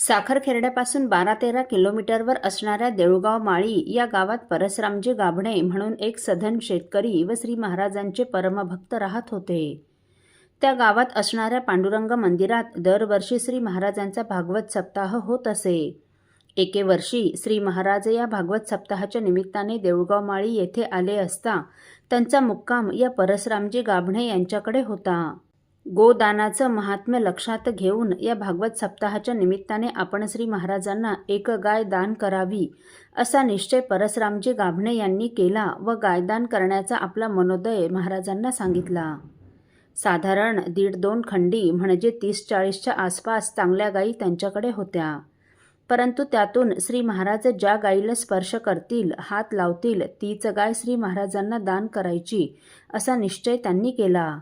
साखरखेरड्यापासून बारा तेरा किलोमीटरवर असणाऱ्या देऊळगाव माळी या गावात परसरामजी गाभणे म्हणून एक सधन शेतकरी व श्री महाराजांचे परमभक्त राहत होते. त्या गावात असणाऱ्या पांडुरंग मंदिरात दरवर्षी श्री महाराजांचा भागवत सप्ताह होत असे. एके वर्षी श्री महाराज या भागवत सप्ताहाच्या निमित्ताने देऊळगाव माळी येथे आले असता त्यांचा मुक्काम या परसरामजी गाभणे यांच्याकडे होता. गोदानाचं महात्म्य लक्षात घेऊन या भागवत सप्ताहाच्या निमित्ताने आपण श्री महाराजांना एक गाय दान करावी असा निश्चय परसरामजी गाभणे यांनी केला व गायदान करण्याचा आपला मनोदय महाराजांना सांगितला. साधारण दीड दोन खंडी म्हणजे तीस चाळीसच्या आसपास चांगल्या गायी त्यांच्याकडे होत्या. परंतु त्यातून श्री महाराज ज्या गायीला स्पर्श करतील हात लावतील तीच गाय श्री महाराजांना दान करायची असा निश्चय त्यांनी केला.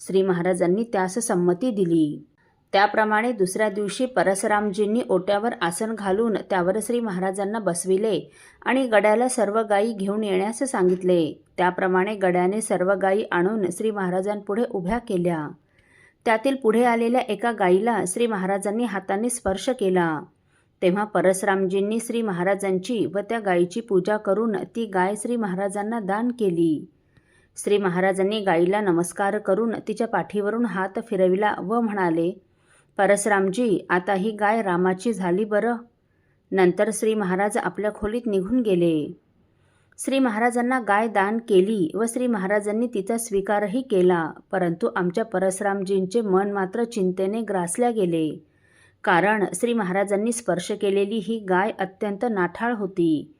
श्री महाराजांनी त्यास संमती दिली. त्याप्रमाणे दुसऱ्या दिवशी परसरामजींनी ओट्यावर आसन घालून त्यावर श्री महाराजांना बसविले आणि गड्याला सर्व गायी घेऊन येण्यास सांगितले. त्याप्रमाणे गड्याने सर्व गायी आणून श्री महाराजांपुढे उभ्या केल्या. त्यातील पुढे आलेल्या एका गायीला श्री महाराजांनी हाताने स्पर्श केला. तेव्हा परसरामजींनी श्री महाराजांची व त्या गायीची पूजा करून ती गाय श्री महाराजांना दान केली. श्री महाराजांनी गायीला नमस्कार करून तिच्या पाठीवरून हात फिरविला व म्हणाले परसरामजी आता ही गाय रामाची झाली बरं नंतर श्री महाराज आपल्या खोलीत निघून गेले. श्री महाराजांना गाय दान केली व श्री महाराजांनी तिचा स्वीकारही केला परंतु आमच्या परसरामजींचे मन मात्र चिंतेने ग्रासल्या गेले. कारण श्री महाराजांनी स्पर्श केलेली ही गाय अत्यंत नाठाळ होती.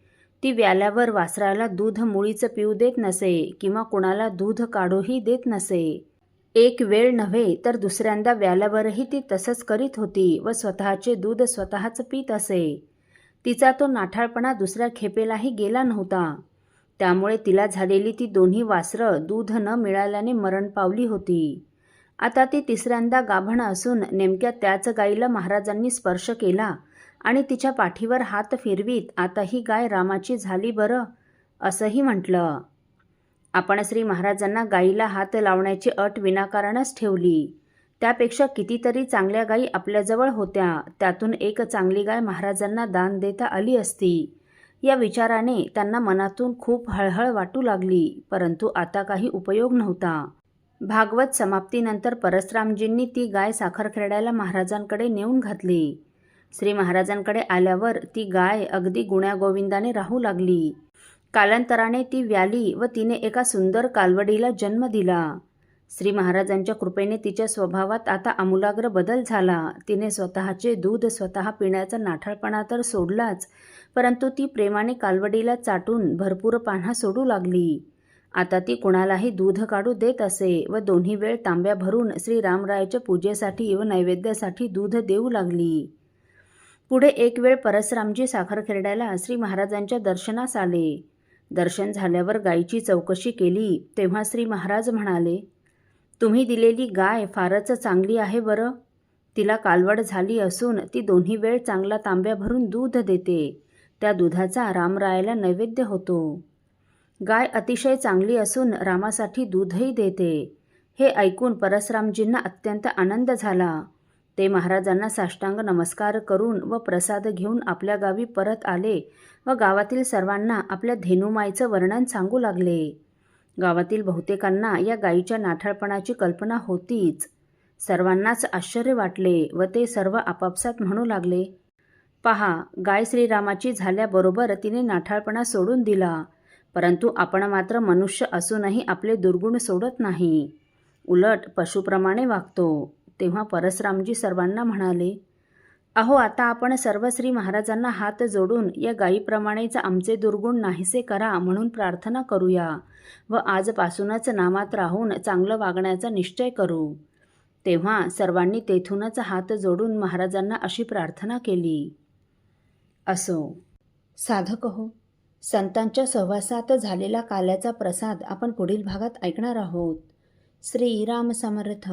ती व्याल्यावर वासराला दूध मुळीचं पिऊ देत नसे किंवा कुणाला दूध काढूही देत नसे. एक वेळ नव्हे तर दुसऱ्यांदा व्याल्यावरही ती तसंच करीत होती व स्वतःचे दूध स्वतःच पित असे. तिचा तो नाठाळपणा दुसऱ्या खेपेलाही गेला नव्हता. त्यामुळे तिला झालेली ती दोन्ही वासरं दूध न मिळाल्याने मरण पावली होती. आता ती तिसऱ्यांदा गाभण असून नेमक्या त्याच गाईला महाराजांनी स्पर्श केला आणि तिच्या पाठीवर हात फिरवीत आता ही गाय रामाची झाली बरं? असंही म्हटलं. आपण श्री महाराजांना गायीला हात लावण्याची अट विनाकारणच ठेवली. त्यापेक्षा कितीतरी चांगल्या गायी आपल्याजवळ होत्या. त्यातून एक चांगली गाय महाराजांना दान देता आली असती. या विचाराने त्यांना मनातून खूप हळहळ वाटू लागली परंतु आता काही उपयोग नव्हता. भागवत समाप्तीनंतर परसरामजींनी ती गाय साखरखेड्याला महाराजांकडे नेऊन घातली. श्री महाराजांकडे आल्यावर ती गाय अगदी गुण्यागोविंदाने राहू लागली. कालांतराने ती व्याली व तिने एका सुंदर कालवडीला जन्म दिला. श्री महाराजांच्या कृपेने तिच्या स्वभावात आता आमूलाग्र बदल झाला. तिने स्वतःचे दूध स्वतः पिण्याचा नाठाळपणा तर सोडलाच परंतु ती प्रेमाने कालवडीला चाटून भरपूर पान्हा सोडू लागली. आता ती कुणालाही दूध काढू देत असे व दोन्ही वेळ तांब्या भरून श्री रामरायाच्या पूजेसाठी व नैवेद्यासाठी दूध देऊ लागली. पुढे एक वेळ परसरामजी साखरखेरड्याला श्री महाराजांच्या दर्शनास आले. दर्शन झाल्यावर गायीची चौकशी केली तेव्हा श्री महाराज म्हणाले तुम्ही दिलेली गाय फारच चांगली आहे बरं. तिला कालवड झाली असून ती दोन्ही वेळ चांगला तांब्या भरून दूध देते. त्या दुधाचा रामरायाला नैवेद्य होतो. गाय अतिशय चांगली असून रामासाठी दूधही देते. हे ऐकून परसरामजींना अत्यंत आनंद झाला. ते महाराजांना साष्टांग नमस्कार करून व प्रसाद घेऊन आपल्या गावी परत आले व गावातील सर्वांना आपल्या धेनुमाईचं वर्णन सांगू लागले. गावातील बहुतेकांना या गायीच्या नाठाळपणाची कल्पना होतीच. सर्वांनाच आश्चर्य वाटले व ते सर्व आपापसात म्हणू लागले पहा गाय श्रीरामाची झाल्याबरोबर तिने नाठाळपणा सोडून दिला परंतु आपण मात्र मनुष्य असूनही आपले दुर्गुण सोडत नाही. उलट पशुप्रमाणे वागतो. तेव्हा परसरामजी सर्वांना म्हणाले अहो आता आपण सर्व श्री महाराजांना हात जोडून या गायीप्रमाणेच आमचे दुर्गुण नाहीसे करा म्हणून प्रार्थना करूया व आजपासूनच नामात राहून चांगलं वागण्याचा निश्चय करू. तेव्हा सर्वांनी तेथूनच हात जोडून महाराजांना अशी प्रार्थना केली. असो साधक हो संतांच्या सहवासात झालेला काल्याचा प्रसाद आपण पुढील भागात ऐकणार आहोत. श्रीराम समर्थ.